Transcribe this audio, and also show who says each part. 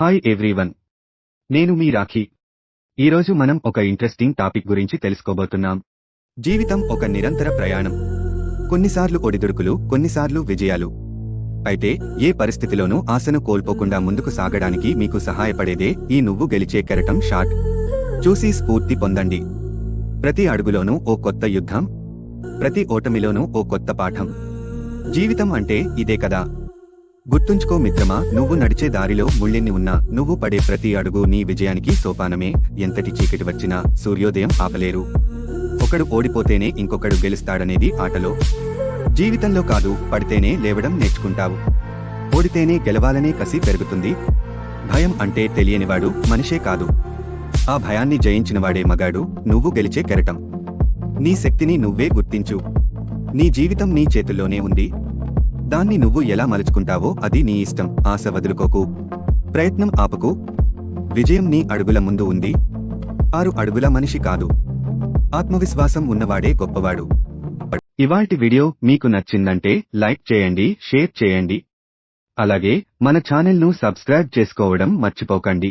Speaker 1: Hi everyone నేను మీ రాఖీ. ఈరోజు మనం ఒక ఇంట్రెస్టింగ్ టాపిక్ గురించి తెలుసుకోబోతున్నాం. జీవితం ఒక నిరంతర ప్రయాణం. కొన్నిసార్లు ఒడిదుడుకులు కొన్నిసార్లు విజయాలు. అయితే ఏ పరిస్థితిలోనూ ఆశను కోల్పోకుండా ముందుకు సాగడానికి మీకు సహాయపడేదే ఈ నువ్వు గెలిచే కెరటం షాట్. చూసి స్ఫూర్తి పొందండి. ప్రతి అడుగులోనూ ఓ కొత్త యుద్ధం. ప్రతి ఓటమిలోనూ ఓ కొత్త పాఠం. జీవితం అంటే ఇదే కదా. గుర్తుంచుకో మిత్రమా నువ్వు నడిచే దారిలో ముళ్ళెన్ని ఉన్నా నువ్వు పడే ప్రతి అడుగు నీ విజయానికి సోపానమే. ఎంతటి చీకటి వచ్చినా సూర్యోదయం ఆపలేరు. ఒకడు ఓడిపోతేనే ఇంకొకడు గెలుస్తాడనేది ఆటలో. జీవితంలో కాదు పడితేనే లేవడం నేర్చుకుంటావు. ఓడితేనే గెలవాలనే కసి పెరుగుతుంది. భయం అంటే తెలియనివాడు మనిషే కాదు. ఆ భయాన్ని జయించినవాడే మగాడు నువ్వు గెలిచే కెరటం. నీ శక్తిని నువ్వే గుర్తించు. నీ జీవితం నీ చేతుల్లోనే ఉంది. దాన్ని నువ్వు ఎలా మలుచుకుంటావో అది నీ ఇష్టం. ఆశ వదులుకోకు. ప్రయత్నం ఆపకు. విజయం నీ అడుగుల ముందు ఉంది. ఆరు అడుగుల మనిషి కాదు. ఆత్మవిశ్వాసం ఉన్నవాడే గొప్పవాడు. ఇవాల్టి వీడియో మీకు నచ్చిందంటే లైక్ చేయండి షేర్ చేయండి. అలాగే మన ఛానల్ను సబ్స్క్రైబ్ చేసుకోవడం మర్చిపోకండి.